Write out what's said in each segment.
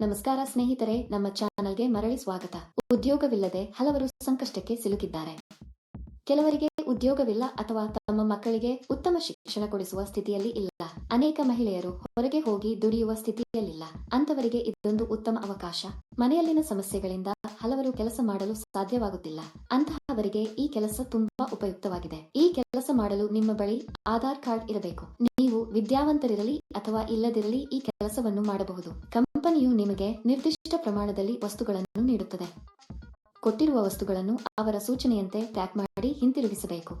ನಮಸ್ಕಾರ ಸ್ನೇಹಿತರೆ, ನಮ್ಮ ಚಾನಲ್ಗೆ ಮರಳಿ ಸ್ವಾಗತ. ಉದ್ಯೋಗವಿಲ್ಲದೆ ಹಲವರು ಸಂಕಷ್ಟಕ್ಕೆ ಸಿಲುಕಿದ್ದಾರೆ. ಕೆಲವರಿಗೆ ಉದ್ಯೋಗವಿಲ್ಲ ಅಥವಾ ತಮ್ಮ ಮಕ್ಕಳಿಗೆ ಉತ್ತಮ ಶಿಕ್ಷಣ ಕೊಡಿಸುವ ಸ್ಥಿತಿಯಲ್ಲಿ ಇಲ್ಲ. ಅನೇಕ ಮಹಿಳೆಯರು ಹೊರಗೆ ಹೋಗಿ ದುಡಿಯುವ ಸ್ಥಿತಿಯಲ್ಲಿಲ್ಲ. ಅಂತವರಿಗೆ ಇದೊಂದು ಉತ್ತಮ ಅವಕಾಶ. ಮನೆಯಲ್ಲಿನ ಸಮಸ್ಯೆಗಳಿಂದ ಹಲವರು ಕೆಲಸ ಮಾಡಲು ಸಾಧ್ಯವಾಗುತ್ತಿಲ್ಲ. ಅಂತಹವರಿಗೆ ಈ ಕೆಲಸ ತುಂಬಾ ಉಪಯುಕ್ತವಾಗಿದೆ. ಈ ಕೆಲಸ ಮಾಡಲು ನಿಮ್ಮ ಬಳಿ ಆಧಾರ್ ಕಾರ್ಡ್ ಇರಬೇಕು. ನೀವು ವಿದ್ಯಾವಂತರಿರಲಿ ಅಥವಾ ಇಲ್ಲದಿರಲಿ ಈ ಕೆಲಸವನ್ನು ಮಾಡಬಹುದು. ಕಂಪನಿಯು ನಿಮಗೆ ನಿರ್ದಿಷ್ಟ ಪ್ರಮಾಣದಲ್ಲಿ ವಸ್ತುಗಳನ್ನು ನೀಡುತ್ತದೆ. ಕೊಟ್ಟಿರುವ ವಸ್ತುಗಳನ್ನು ಅವರ ಸೂಚನೆಯಂತೆ ಪ್ಯಾಕ್ ಮಾಡಿ ಹಿಂತಿರುಗಿಸಬೇಕು.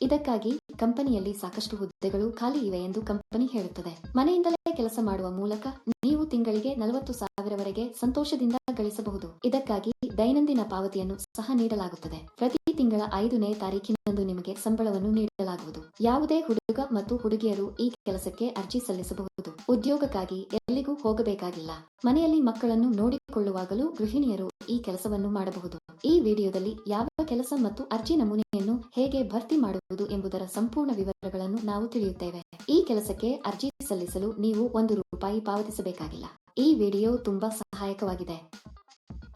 ಇದಕ್ಕಾಗಿ ಕಂಪನಿಯಲ್ಲಿ ಸಾಕಷ್ಟು ಹುದ್ದೆಗಳು ಖಾಲಿ ಇವೆ ಎಂದು ಕಂಪನಿ ಹೇಳುತ್ತದೆ. ಮನೆಯಿಂದಲೇ ಕೆಲಸ ಮಾಡುವ ಮೂಲಕ ನೀವು ತಿಂಗಳಿಗೆ ನಲವತ್ತು ಸಾವಿರವರೆಗೆ ಸಂತೋಷದಿಂದ ಗಳಿಸಬಹುದು. ಇದಕ್ಕಾಗಿ ದೈನಂದಿನ ಪಾವತಿಯನ್ನು ಸಹ ನೀಡಲಾಗುತ್ತದೆ. ಪ್ರತಿ ತಿಂಗಳ ಐದನೇ ತಾರೀಕಿನಂದು ನಿಮಗೆ ಸಂಬಳವನ್ನು ನೀಡಲಾಗುವುದು. ಯಾವುದೇ ಹುಡುಗ ಮತ್ತು ಹುಡುಗಿಯರು ಈ ಕೆಲಸಕ್ಕೆ ಅರ್ಜಿ ಸಲ್ಲಿಸಬಹುದು. ಉದ್ಯೋಗಕ್ಕಾಗಿ ಎಲ್ಲಿಗೂ ಹೋಗಬೇಕಾಗಿಲ್ಲ. ಮನೆಯಲ್ಲಿ ಮಕ್ಕಳನ್ನು ನೋಡಿಕೊಳ್ಳುವಾಗಲೂ ಗೃಹಿಣಿಯರು ಈ ಕೆಲಸವನ್ನು ಮಾಡಬಹುದು. ಈ ವಿಡಿಯೋದಲ್ಲಿ ಯಾವ ಕೆಲಸ ಮತ್ತು ಅರ್ಜಿ ನಮೂನೆಯನ್ನು ಹೇಗೆ ಭರ್ತಿ ಮಾಡುವುದು ಎಂಬುದರ ಸಂಪೂರ್ಣ ವಿವರಗಳನ್ನು ನಾವು ತಿಳಿಯುತ್ತೇವೆ. ಈ ಕೆಲಸಕ್ಕೆ ಅರ್ಜಿ ಸಲ್ಲಿಸಲು ನೀವು ಒಂದು ರೂಪಾಯಿ ಪಾವತಿಸಬೇಕಾಗಿಲ್ಲ. ಈ ವಿಡಿಯೋ ತುಂಬಾ ಸಹಾಯಕವಾಗಿದೆ.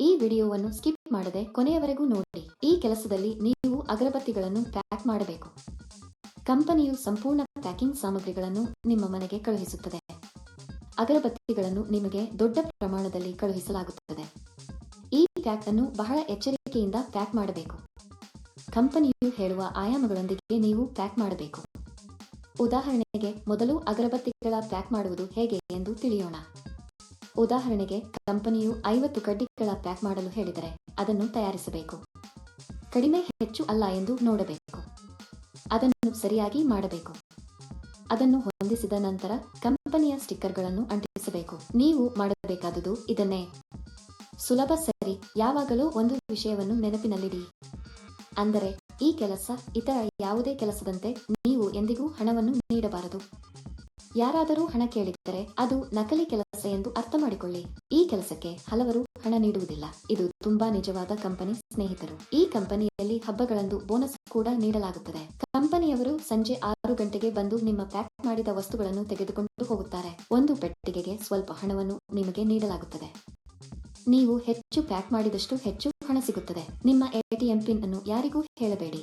ಈ ವಿಡಿಯೋವನ್ನು ಸ್ಕಿಪ್ ಮಾಡದೆ ಕೊನೆಯವರೆಗೂ ನೋಡಿ. ಈ ಕೆಲಸದಲ್ಲಿ ನೀವು ಅಗರಬತ್ತಿಗಳನ್ನು ಪ್ಯಾಕ್ ಮಾಡಬೇಕು. ಕಂಪನಿಯು ಸಂಪೂರ್ಣ ಪ್ಯಾಕಿಂಗ್ ಸಾಮಗ್ರಿಗಳನ್ನು ನಿಮ್ಮ ಮನೆಗೆ ಕಳುಹಿಸುತ್ತದೆ. ಅಗರಬತ್ತಿಗಳನ್ನು ನಿಮಗೆ ದೊಡ್ಡ ಪ್ರಮಾಣದಲ್ಲಿ ಕಳುಹಿಸಲಾಗುತ್ತದೆ. ಈ ಪ್ಯಾಕ್ ಅನ್ನು ಬಹಳ ಎಚ್ಚರಿಕೆಯಿಂದ ಪ್ಯಾಕ್ ಮಾಡಬೇಕು. ಕಂಪನಿಯು ಹೇಳುವ ಆಯಾಮಗಳೊಂದಿಗೆ ನೀವು ಪ್ಯಾಕ್ ಮಾಡಬೇಕು. ಉದಾಹರಣೆಗೆ, ಮೊದಲು ಅಗರಬತ್ತಿಗಳ ಪ್ಯಾಕ್ ಮಾಡುವುದು ಹೇಗೆ ಎಂದು ತಿಳಿಯೋಣ. ಉದಾಹರಣೆಗೆ, ಕಂಪನಿಯು ಐವತ್ತು ಕಡ್ಡಿಗಳ ಪ್ಯಾಕ್ ಮಾಡಲು ಹೇಳಿದರೆ ಅದನ್ನು ತಯಾರಿಸಬೇಕು. ಕಡಿಮೆ ಹೆಚ್ಚು ಅಲ್ಲ ಎಂದು ನೋಡಬೇಕು. ಅದನ್ನು ಸರಿಯಾಗಿ ಮಾಡಬೇಕು. ಅದನ್ನು ಹೊಂದಿಸಿದ ನಂತರ ಕಂಪನಿಯ ಸ್ಟಿಕ್ಕರ್ಗಳನ್ನು ಅಂಟಿಸಬೇಕು. ನೀವು ಮಾಡಬೇಕಾದುದು ಇದನ್ನೇ. ಸುಲಭ ಸರಿ, ಯಾವಾಗಲೂ ಒಂದು ವಿಷಯವನ್ನು ನೆನಪಿನಲ್ಲಿಡಿ. ಅಂದರೆ, ಈ ಕೆಲಸ ಇತರ ಯಾವುದೇ ಕೆಲಸದಂತೆ ನೀವು ಎಂದಿಗೂ ಹಣವನ್ನು ನೀಡಬಾರದು. ಯಾರಾದರೂ ಹಣ ಕೇಳಿದರೆ ಅದು ನಕಲಿ ಕೆಲಸ ಎಂದು ಅರ್ಥ ಮಾಡಿಕೊಳ್ಳಿ ಈ ಕೆಲಸಕ್ಕೆ ಹಲವರು ಹಣ ನೀಡುವುದಿಲ್ಲ. ಇದು ತುಂಬಾ ನಿಜವಾದ ಕಂಪನಿ ಸ್ನೇಹಿತರು. ಈ ಕಂಪನಿಯಲ್ಲಿ ಹಬ್ಬಗಳಂದು ಬೋನಸ್ ಕೂಡ ನೀಡಲಾಗುತ್ತದೆ. ಕಂಪನಿಯವರು ಸಂಜೆ ಆರು ಗಂಟೆಗೆ ಬಂದು ನಿಮ್ಮ ಪ್ಯಾಕ್ ಮಾಡಿದ ವಸ್ತುಗಳನ್ನು ತೆಗೆದುಕೊಂಡು ಹೋಗುತ್ತಾರೆ. ಒಂದು ಪೆಟ್ಟಿಗೆಗೆ ಸ್ವಲ್ಪ ಹಣವನ್ನು ನಿಮಗೆ ನೀಡಲಾಗುತ್ತದೆ. ನೀವು ಹೆಚ್ಚು ಪ್ಯಾಕ್ ಮಾಡಿದಷ್ಟು ಹೆಚ್ಚು ಹಣ ಸಿಗುತ್ತದೆ. ನಿಮ್ಮ ಎಟಿಎಂ ಪಿನ್ ಅನ್ನು ಯಾರಿಗೂ ಹೇಳಬೇಡಿ.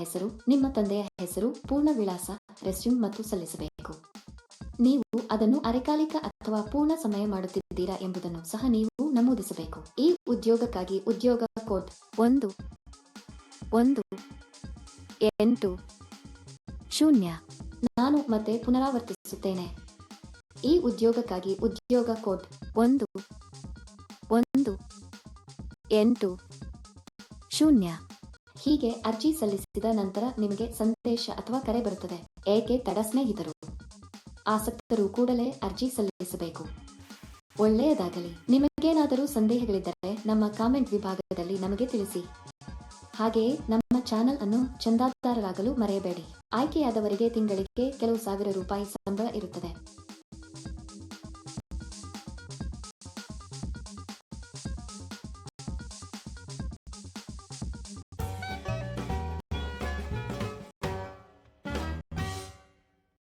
ಹೆಸರು, ನಿಮ್ಮ ತಂದೆಯ ಹೆಸರು, ಪೂರ್ಣ ವಿಳಾಸ, ರೆಸ್ಯೂಮ್ ಮತ್ತು ಸಲ್ಲಿಸಬೇಕು. ನೀವು ಅದನ್ನು ಅರೆಕಾಲಿಕ ಅಥವಾ ಪೂರ್ಣ ಸಮಯ ಮಾಡುತ್ತಿದ್ದೀರಾ ಎಂಬುದನ್ನು ಸಹ ನೀವು ನಮೂದಿಸಬೇಕು. ಈ ಉದ್ಯೋಗಕ್ಕಾಗಿ ಉದ್ಯೋಗ ಕೋಡ್ ಒಂದು ಒಂದು, ಎಂಟು, ಶೂನ್ಯ. ನಾನು ಮತ್ತೆ ಪುನರಾವರ್ತಿಸುತ್ತೇನೆ. ಈ ಉದ್ಯೋಗಕ್ಕಾಗಿ ಉದ್ಯೋಗ ಕೋಡ್ ಒಂದು ಒಂದು, ಎಂಟು, ಶೂನ್ಯ. ಹೀಗೆ ಅರ್ಜಿ ಸಲ್ಲಿಸಿದ ನಂತರ ನಿಮಗೆ ಸಂದೇಶ ಅಥವಾ ಕರೆ ಬರುತ್ತದೆ. ಏಕೆ ತಡ ಸ್ನೇಹಿತರು? ಆಸಕ್ತರು ಕೂಡಲೇ ಅರ್ಜಿ ಸಲ್ಲಿಸಬೇಕು. ಒಳ್ಳೆಯದಾಗಲಿ. ನಿಮಗೇನಾದರೂ ಸಂದೇಹಗಳಿದ್ದರೆ ನಮ್ಮ ಕಾಮೆಂಟ್ ವಿಭಾಗದಲ್ಲಿ ನಮಗೆ ತಿಳಿಸಿ. ಹಾಗೆಯೇ ನಮ್ಮ ಚಾನೆಲ್ ಅನ್ನು ಚಂದಾದಾರರಾಗಲು ಮರೆಯಬೇಡಿ. ಆಯ್ಕೆಯಾದವರಿಗೆ ತಿಂಗಳಿಗೆ ಕೆಲವು ಸಾವಿರ ರೂಪಾಯಿ ಸಂಬಳ ಇರುತ್ತದೆ.